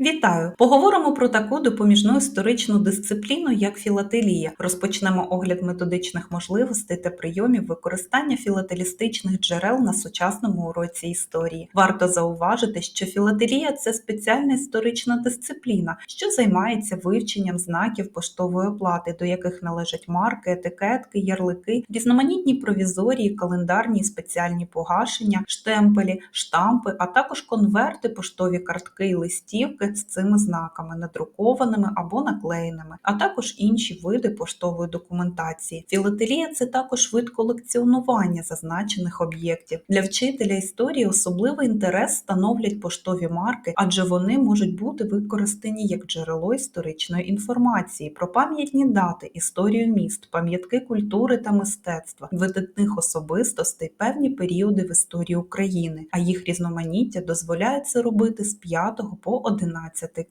Вітаю! Поговоримо про таку допоміжну історичну дисципліну, як філателія. Розпочнемо огляд методичних можливостей та прийомів використання філателістичних джерел на сучасному уроці історії. Варто зауважити, що філателія це спеціальна історична дисципліна, що займається вивченням знаків поштової оплати, до яких належать марки, етикетки, ярлики, різноманітні провізорії, календарні спеціальні погашення, штемпелі, штампи, а також конверти, поштові картки і листівки з цими знаками, надрукованими або наклеєними, а також інші види поштової документації. Філателія це також вид колекціонування зазначених об'єктів. Для вчителя історії особливий інтерес становлять поштові марки, адже вони можуть бути використані як джерело історичної інформації про пам'ятні дати, історію міст, пам'ятки культури та мистецтва, видатних особистостей, певні періоди в історії України, а їх різноманіття дозволяє це робити з 5 по 11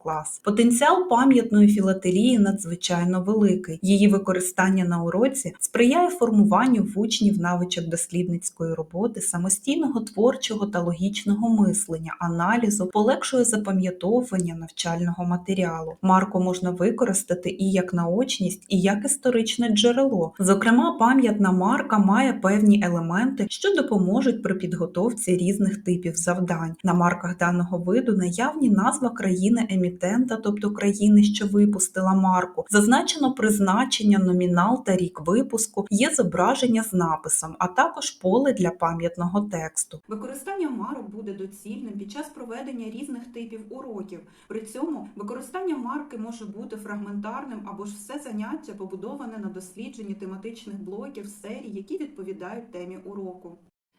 клас. Потенціал пам'ятної філателії надзвичайно великий. Її використання на уроці сприяє формуванню в учнів навичок дослідницької роботи, самостійного творчого та логічного мислення, аналізу, полегшує запам'ятовування навчального матеріалу. Марку можна використати і як наочність, і як історичне джерело. Зокрема, пам'ятна марка має певні елементи, що допоможуть при підготовці різних типів завдань. На марках даного виду наявні назва країни емітента, тобто країни, що випустила марку, зазначено призначення, номінал та рік випуску, є зображення з написом, а також поле для пам'ятного тексту. Використання марок буде доцільним під час проведення різних типів уроків. При цьому використання марки може бути фрагментарним або ж все заняття побудоване на дослідженні тематичних блоків серій, які відповідають темі уроку.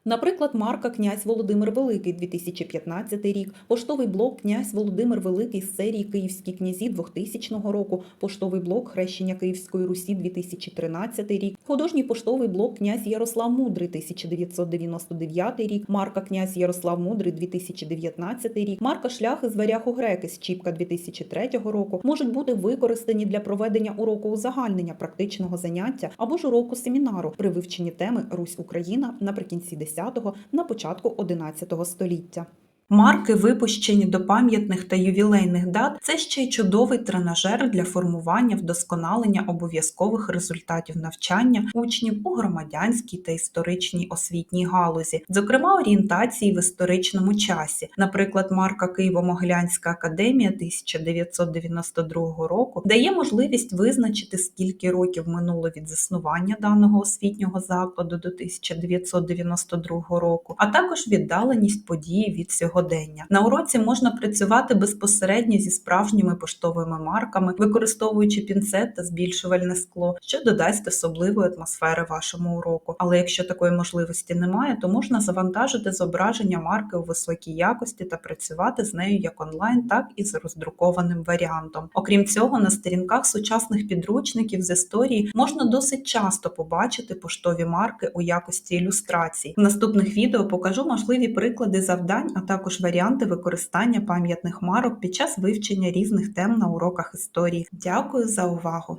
Наприклад, марка Князь Володимир Великий 2015 рік, поштовий блок Князь Володимир Великий з серії Київські князі 2000 року, поштовий блок Хрещення Київської Русі 2013 рік, художній поштовий блок Князь Ярослав Мудрий 1999 рік, марка Князь Ярослав Мудрий 2019 рік, марка Шляхи з варягу греки з Чіпка 2003 року можуть бути використані для проведення уроку узагальнення практичного заняття або ж уроку семінару при вивченні теми Русь Україна наприкінці 10 10-го, на початку 11 століття. Марки, випущені до пам'ятних та ювілейних дат, це ще й чудовий тренажер для формування вдосконалення обов'язкових результатів навчання учнів у громадянській та історичній освітній галузі, зокрема орієнтації в історичному часі. Наприклад, марка Києво-Могилянська академія 1992 року дає можливість визначити, скільки років минуло від заснування даного освітнього закладу до 1992 року, а також віддаленість події від сьогодення сьогодення. На уроці можна працювати безпосередньо зі справжніми поштовими марками, використовуючи пінцет та збільшувальне скло, що додасть особливої атмосфери вашому уроку. Але якщо такої можливості немає, то можна завантажити зображення марки у високій якості та працювати з нею як онлайн, так і з роздрукованим варіантом. Окрім цього, на сторінках сучасних підручників з історії можна досить часто побачити поштові марки у якості ілюстрацій. В наступних відео покажу можливі приклади завдань, а також також варіанти використання пам'ятних марок під час вивчення різних тем на уроках історії. Дякую за увагу!